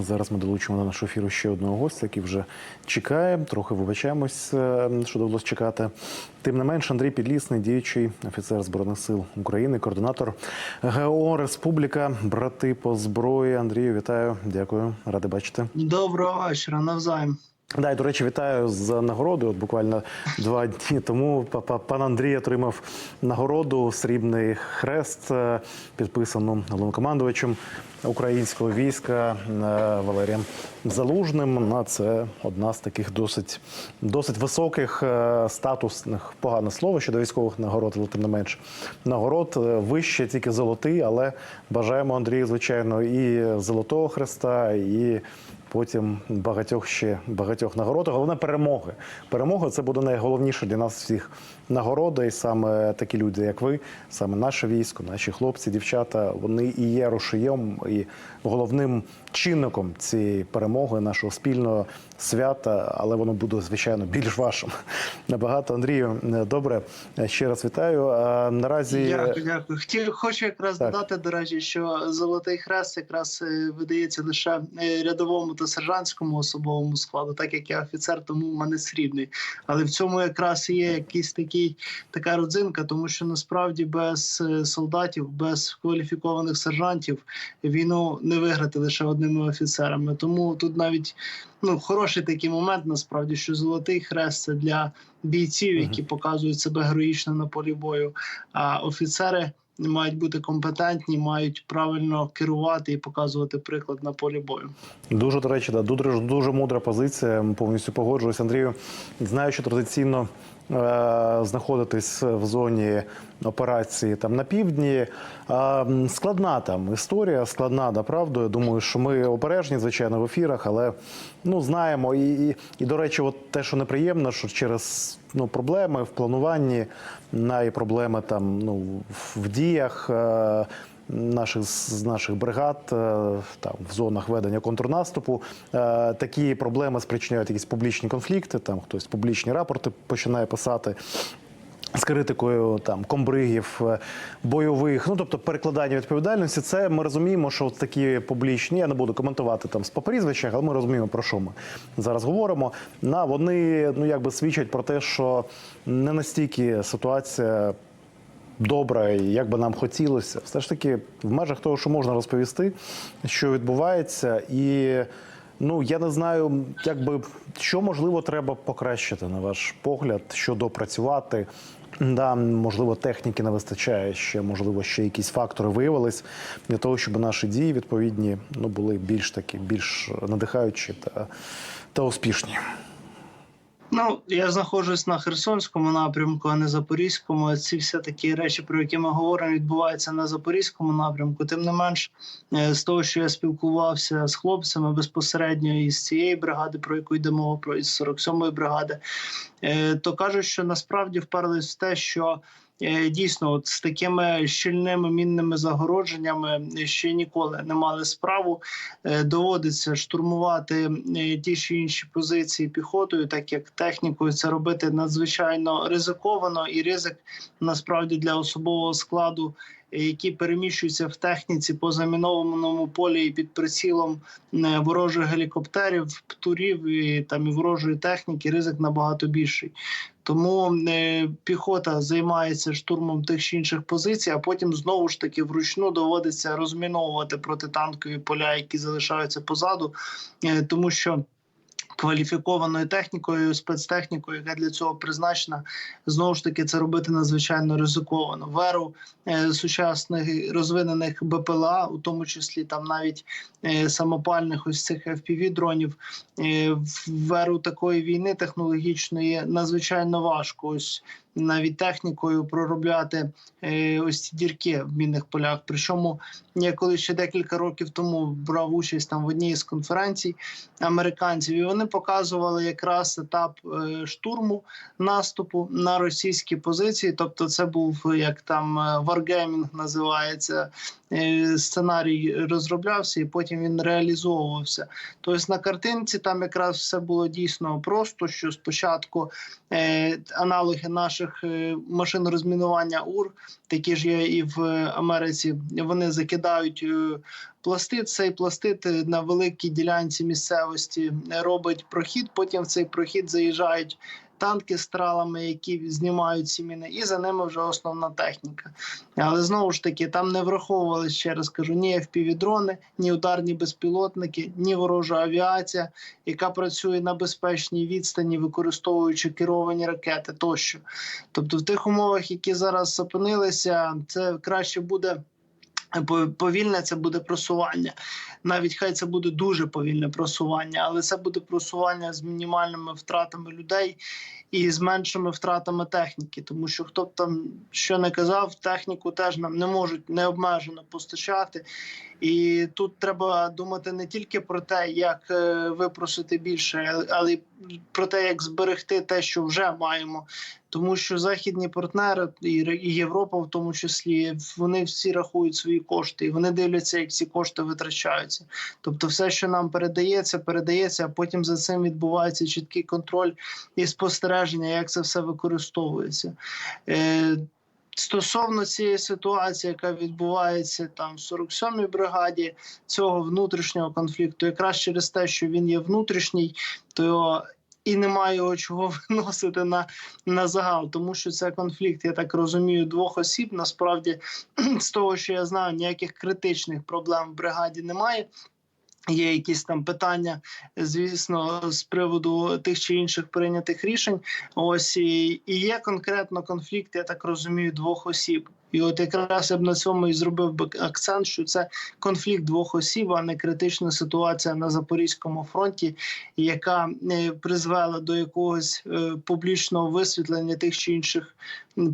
Зараз ми долучимо на нашу ефіру ще одного гостя, який вже чекає. Трохи вибачаємось, е, що довелося чекати. Тим не менш, Андрій Підлісний, діючий офіцер збройних сил України, координатор ГО Республіка, брати по зброї. Андрію, вітаю, дякую, ради бачити. Доброго вечора, навзаєм. Да, і, до речі, вітаю з нагородою. От буквально два дні тому па- па- пан Андрій отримав нагороду Срібний хрест, е, підписану головнокомандувачем українського війська е, Валерієм Залужним. На це одна з таких досить досить високих е, статусних погане слово щодо військових нагород, але тим не менш нагород вище тільки золотий, але бажаємо Андрію, звичайно, і золотого хреста, і потім багатьох ще багатьох нагород. Головне перемоги. Перемога це буде найголовніше для нас всіх нагорода. І саме такі люди, як ви, саме наше військо, наші хлопці, дівчата, вони і є рушієм і головним чинником цієї перемоги, нашого спільного свята, але воно буде звичайно більш вашим. Набагато Андрію, добре. Ще раз вітаю. Наразі Дякую, дякую. Хотів, хочу якраз Так. додати, до речі, що золотий хрест якраз е, видається лише е, рядовому та сержантському особовому складу, так як я офіцер, тому в мене срібний. Але в цьому якраз є якийсь такий така родзинка, тому що насправді без е, солдатів, без кваліфікованих сержантів війну не виграти лише одними офіцерами. Тому тут навіть ну хороший такий момент, насправді, що золотий хрест це для бійців, які показують себе героїчно на полі бою. А офіцери мають бути компетентні, мають правильно керувати і показувати приклад на полі бою. Дуже до речі, да, дуже, дуже мудра позиція. Повністю погоджуюсь. Андрію, знаю, що традиційно знаходитись в зоні операції там на півдні. Е, складна там історія, складна, да, правда. Я думаю, що ми обережні, звичайно, в ефірах, але ну знаємо. І, і, і до речі, от те, що неприємно, що через ну, проблеми в плануванні, на і проблеми там ну, в діях. Наших з наших бригад е, там в зонах ведення контрнаступу е, такі проблеми спричиняють якісь публічні конфлікти. Там хтось публічні рапорти починає писати. З критикою там комбригів, е, бойових, ну тобто перекладання відповідальності, це ми розуміємо, що такі публічні, я не буду коментувати там по прізвищах, але ми розуміємо про що ми зараз говоримо. На вони ну якби свідчать про те, що не настільки ситуація добра, і як би нам хотілося, все ж таки в межах того, що можна розповісти, що відбувається, і ну я не знаю, як би що можливо треба покращити на ваш погляд, що допрацювати. Да, можливо, техніки не вистачає ще, можливо, ще якісь фактори виявились для того, щоб наші дії відповідні ну були більш такі, більш надихаючі та, та успішні. Ну я знаходжусь на Херсонському напрямку, а не Запорізькому. Ці всі такі речі, про які ми говоримо, відбуваються на Запорізькому напрямку. Тим не менш, е, з того, що я спілкувався з хлопцями безпосередньо із цієї бригади, про яку йде мова, про із 47-ї бригади, е, то кажуть, що насправді вперлись в те, що дійсно от з такими щільними мінними загородженнями ще ніколи не мали справу. Е, Доводиться штурмувати е, ті чи інші позиції піхотою, так як технікою це робити надзвичайно ризиковано, і ризик насправді для особового складу. Які переміщуються в техніці по замінованому полі і під прицілом е, ворожих гелікоптерів, птурів і там і ворожої техніки, ризик набагато більший. Тому е, піхота займається штурмом тих чи інших позицій, а потім знову ж таки вручну доводиться розміновувати протитанкові поля, які залишаються позаду, е, тому що. Кваліфікованою технікою, спецтехнікою, яка для цього призначена, знову ж таки це робити надзвичайно ризиковано. В еру е, сучасних розвинених БПЛА, у тому числі там навіть е, самопальних ось цих fpv дронів, е, в такої війни технологічної надзвичайно важко. Ось навіть технікою проробляти е, ось ці дірки в мінних полях. Причому я коли ще декілька років тому брав участь там в одній з конференцій американців, і вони показували якраз етап е, штурму наступу на російські позиції. Тобто, це був як там варгеймінг називається. е, Сценарій розроблявся і потім він реалізовувався. Тобто на картинці там якраз все було дійсно просто. Що спочатку аналоги наших інших е, машин розмінування УР, такі ж є і в Америці. Вони закидають е, пластит. Цей пластит е, на великій ділянці місцевості робить прохід. Потім в цей прохід заїжджають. Танки з тралами, які знімають ці міни, і за ними вже основна техніка. Але знову ж таки, там не враховували ще раз кажу, ні FPV-дрони, ні ударні безпілотники, ні ворожа авіація, яка працює на безпечній відстані, використовуючи керовані ракети тощо. Тобто, в тих умовах, які зараз опинилися, це краще буде. По- Повільне це буде просування. Навіть хай це буде дуже повільне просування, але це буде просування з мінімальними втратами людей і з меншими втратами техніки. Тому що хто б там що не казав, техніку теж нам не можуть необмежено постачати. І тут треба думати не тільки про те, як е, випросити більше, але й про те, як зберегти те, що вже маємо. Тому що західні партнери і Європа, в тому числі, вони всі рахують свої кошти, і вони дивляться, як ці кошти витрачаються. Тобто, все, що нам передається, передається, а потім за цим відбувається чіткий контроль і спостереження, як це все використовується. Е, Стосовно цієї ситуації, яка відбувається там в 47-й бригаді, цього внутрішнього конфлікту, якраз через те, що він є внутрішній, то і немає його чого виносити на, на загал, тому що це конфлікт, я так розумію, двох осіб. Насправді, з того, що я знаю, ніяких критичних проблем в бригаді немає. Є якісь там питання, звісно, з приводу тих чи інших прийнятих рішень. Ось і, і є конкретно конфлікт, я так розумію, двох осіб. І от якраз я б на цьому і зробив би акцент, що це конфлікт двох осіб, а не критична ситуація на Запорізькому фронті, яка е, призвела до якогось е, публічного висвітлення тих чи інших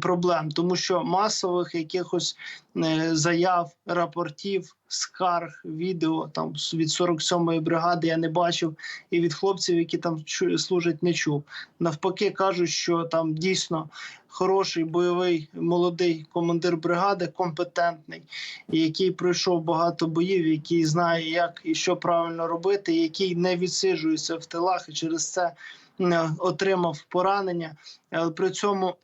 проблем, тому що масових якихось е, заяв, рапортів, скарг, відео там від 47-ї бригади я не бачив, і від хлопців, які там служать, не чув. Навпаки, кажуть, що там дійсно хороший бойовий молодий командир бригади, компетентний, який пройшов багато боїв, який знає, як і що правильно робити, який не відсиджується в тилах і через це отримав поранення. При цьому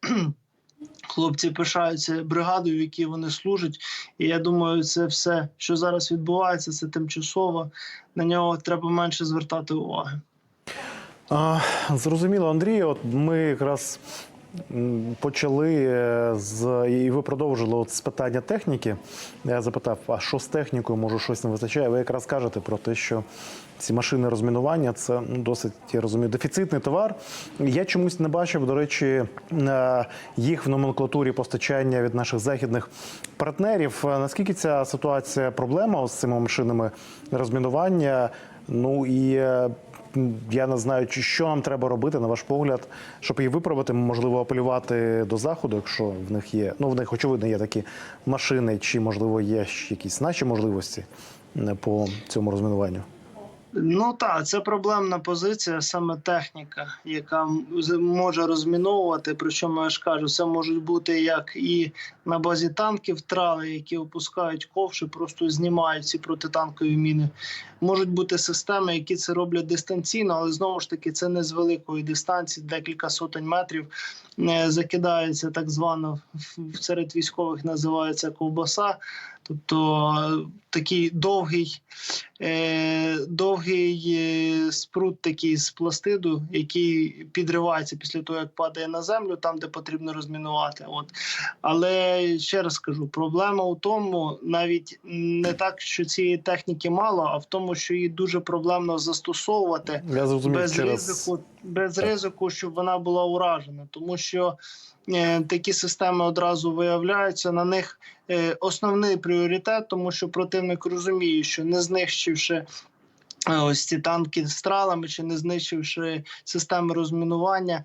хлопці пишаються бригадою, в якій вони служать. І я думаю, це все, що зараз відбувається, це тимчасово. На нього треба менше звертати уваги. А, зрозуміло, Андрій. От ми якраз почали е, з і ви продовжили от з питання техніки. Я запитав, а що з технікою? Може, щось не вистачає? Ви якраз кажете про те, що ці машини розмінування це ну, досить я розумію, дефіцитний товар. Я чомусь не бачив, до речі, е, їх в номенклатурі постачання від наших західних партнерів. Е, Наскільки ця ситуація проблема з цими машинами розмінування? Ну і я не знаю, що нам треба робити, на ваш погляд, щоб її виправити, можливо, апелювати до заходу, якщо в них є. Ну, в них очевидно є такі машини, чи можливо є якісь наші можливості е, по цьому розмінуванню. Ну так, це проблемна позиція, саме техніка, яка може розміновувати. Причому я ж кажу, це можуть бути як і на базі танків трали, які опускають ковши, просто знімають ці протитанкові міни. Можуть бути системи, які це роблять дистанційно, але знову ж таки це не з великої дистанції, декілька сотень метрів е, закидається так звано серед військових називається ковбаса. Тобто такий довгий, е, довгий е, спрут такий з пластиду, який підривається після того, як падає на землю, там де потрібно розмінувати. От. Але ще раз кажу, проблема у тому, навіть не так, що цієї техніки мало, а в тому, що її дуже проблемно застосовувати Я без через ризику, без Так. ризику, щоб вона була уражена, тому що такі системи одразу виявляються. На них е, основний пріоритет, тому що противник розуміє, що не знищивши. е, Ось ці танки з тралами, чи не знищивши системи розмінування, е,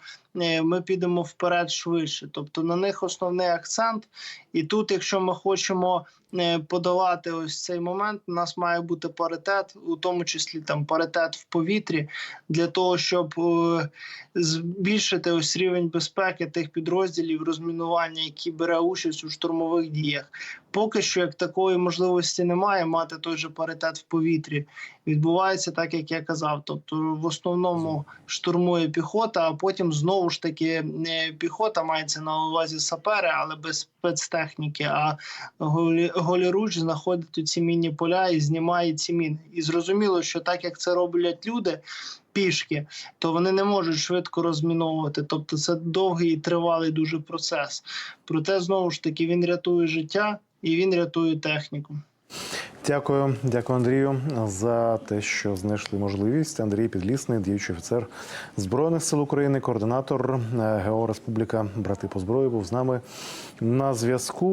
ми підемо вперед швидше. Тобто на них основний акцент. І тут, якщо ми хочемо е, подолати ось цей момент, у нас має бути паритет, у тому числі там паритет в повітрі, для того, щоб е, збільшити ось рівень безпеки тих підрозділів розмінування, які бере участь у штурмових діях. Поки що, як такої можливості немає, мати той же паритет в повітрі. Відбувається так, як я казав. Тобто, в основному штурмує піхота, а потім знову знову ж таки піхота мається на увазі сапери, але без спецтехніки. А голі, голіруч знаходить у ці мінні поля і знімає ці міни. І зрозуміло, що так як це роблять люди. Пішки, то вони не можуть швидко розміновувати. Тобто це довгий і тривалий дуже процес. Проте знову ж таки він рятує життя і він рятує техніку. Дякую, дякую, Андрію, за те, що знайшли можливість. Андрій Підлісний, діючий офіцер Збройних сил України, координатор е, ГО Республіка Брати по зброї, був з нами на зв'язку.